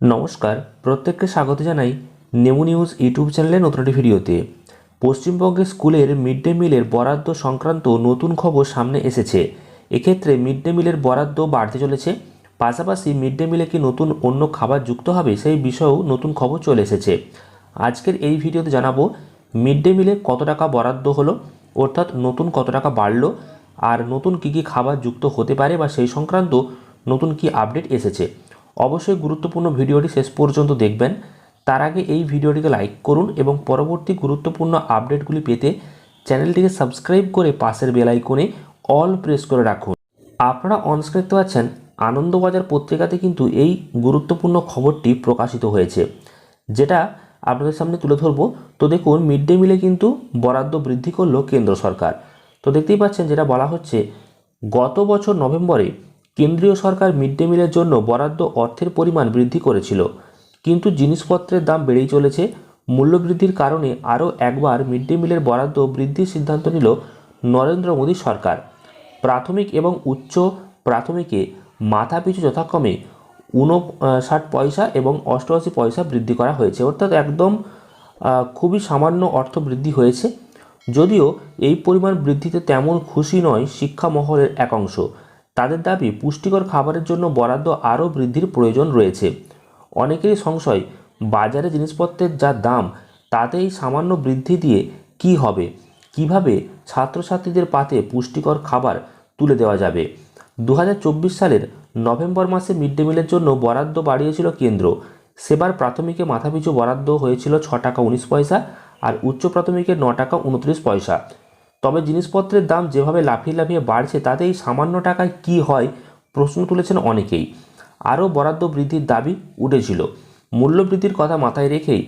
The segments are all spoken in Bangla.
নমস্কার, প্রত্যেককে স্বাগত জানাই নেমু নিউজ ইউটিউব চ্যানেলে নতুন একটি ভিডিওতে। পশ্চিমবঙ্গের স্কুলের মিড ডে মিলের বরাদ্দ সংক্রান্ত নতুন খবর সামনে এসেছে। এক্ষেত্রে মিড ডে মিলের বরাদ্দ বাড়তে চলেছে। পাশাপাশি মিড ডে মিলে কি নতুন অন্য খাবার যুক্ত হবে সেই বিষয়েও নতুন খবর চলে এসেছে। আজকের এই ভিডিওতে জানাব মিড ডে মিলে কত টাকা বরাদ্দ হলো, অর্থাৎ নতুন কত টাকা বাড়লো, আর নতুন কী কী খাবার যুক্ত হতে পারে বা সেই সংক্রান্ত নতুন কি আপডেট এসেছে। অবশ্যই গুরুত্বপূর্ণ ভিডিওটি শেষ পর্যন্ত দেখবেন। তার আগে এই ভিডিওটিকে লাইক করুন এবং পরবর্তী গুরুত্বপূর্ণ আপডেটগুলি পেতে চ্যানেলটিকে সাবস্ক্রাইব করে পাশের বেল আইকনে অল প্রেস করে রাখুন। আপনারা অনস্ক্রিন দেখতে পাচ্ছেন, আনন্দবাজার পত্রিকাতে কিন্তু এই গুরুত্বপূর্ণ খবরটি প্রকাশিত হয়েছে, যেটা আপনাদের সামনে তুলে ধরবো। তো দেখুন মিড ডে মিলে কিন্তু বরাদ্দ বৃদ্ধি করল কেন্দ্র সরকার। তো দেখতেই পাচ্ছেন, যেটা বলা হচ্ছে, গত বছর নভেম্বরে কেন্দ্রীয় সরকার মিড ডে মিলের জন্য বরাদ্দ অর্থের পরিমাণ বৃদ্ধি করেছিল। কিন্তু জিনিসপত্রের দাম বেড়েই চলেছে। মূল্যবৃদ্ধির কারণে আরও একবার মিড ডে মিলের বরাদ্দ বৃদ্ধির সিদ্ধান্ত নিল নরেন্দ্র মোদী সরকার। প্রাথমিক এবং উচ্চ প্রাথমিকে মাথাপিছু যথাক্রমে ঊনষাট পয়সা এবং অষ্টআশি পয়সা বৃদ্ধি করা হয়েছে। অর্থাৎ একদম খুবই সামান্য অর্থ বৃদ্ধি হয়েছে। যদিও এই পরিমাণ বৃদ্ধিতে তেমন খুশি নয় শিক্ষা মহলের এক অংশ তাদের দাবি, পুষ্টিকর খাবারের জন্য বরাদ্দ আরও বৃদ্ধির প্রয়োজন রয়েছে। অনেকেরই সংশয়, বাজারে জিনিসপত্রের যা দাম তাতে এই সামান্য বৃদ্ধি দিয়ে কি হবে? কীভাবে ছাত্রছাত্রীদের পাতে পুষ্টিকর খাবার তুলে দেওয়া যাবে? দু হাজার চব্বিশ সালের নভেম্বর মাসে মিড ডে মিলের জন্য বরাদ্দ বাড়িয়েছিল কেন্দ্র। সেবার প্রাথমিকে মাথাপিছু বরাদ্দ হয়েছিল ছ টাকা উনিশ পয়সা আর উচ্চ প্রাথমিকে ন টাকা উনত্রিশ পয়সা। তবে জিনিসপত্রের দাম যেভাবে লাফিয়ে লাফিয়ে বাড়ছে তাতে এই সামান্য টাকায় কি হয় প্রশ্ন তুলেছেন অনেকেই। আরও বরাদ্দ বৃদ্ধির দাবি উঠেছিল। মূল্য বৃদ্ধির কথা মাথায় রেখেই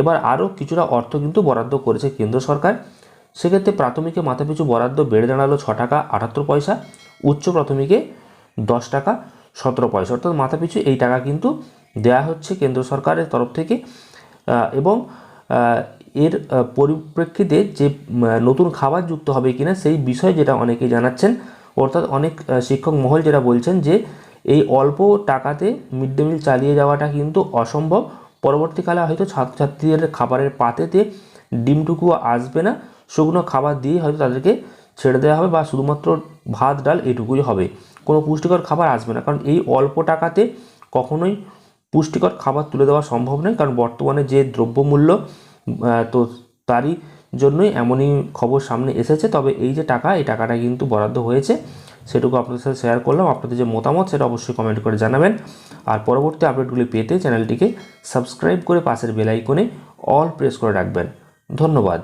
এবার আরও কিছুটা অর্থ কিন্তু বরাদ্দ করেছে কেন্দ্র সরকার। সেক্ষেত্রে প্রাথমিকে মাথাপিছু বরাদ্দ বেড়ে দাঁড়াল ছ টাকা আটাত্তর পয়সা, উচ্চ প্রাথমিকে দশ টাকা সতেরো পয়সা। অর্থাৎ মাথাপিছু এই টাকা কিন্তু দেওয়া হচ্ছে কেন্দ্র সরকারের তরফ থেকে। এবং এর পরিপ্রেক্ষিতে যে নতুন খাবার যুক্ত হবে কিনা সেই বিষয়ে যেটা অনেকেই জানাচ্ছেন, অর্থাৎ অনেক শিক্ষক মহল যেটা বলছেন যে, এই অল্প টাকাতে মিড ডে মিল চালিয়ে যাওয়াটা কিন্তু অসম্ভব। পরবর্তীকালে হয়তো ছাত্রছাত্রীদের খাবারের পাতেতে ডিমটুকু আসবে না। শুকনো খাবার দিয়ে হয়তো তাদেরকে ছেড়ে দেওয়া হবে বা শুধুমাত্র ভাত, ডাল এটুকুই হবে। কোনো পুষ্টিকর খাবার আসবে না। কারণ এই অল্প টাকাতে কখনোই পুষ্টিকর খাবার তুলে দেওয়া সম্ভব নয়। কারণ বর্তমানে যে দ্রব্যমূল্য তো তারই জন্যই এমনই খবর সামনে এসেছে। তবে এই যে টাকা, এই টাকাটা কিন্তু বরাদ্দ হয়েছে, সেটুকু আপনাদের সাথে শেয়ার করলাম। আপনাদের যে মতামত, সেটা অবশ্যই কমেন্ট করে জানাবেন। আর পরবর্তী আপডেটগুলি পেতে চ্যানেলটিকে সাবস্ক্রাইব করে পাশের বেল আইকনে অল প্রেস করে রাখবেন। ধন্যবাদ।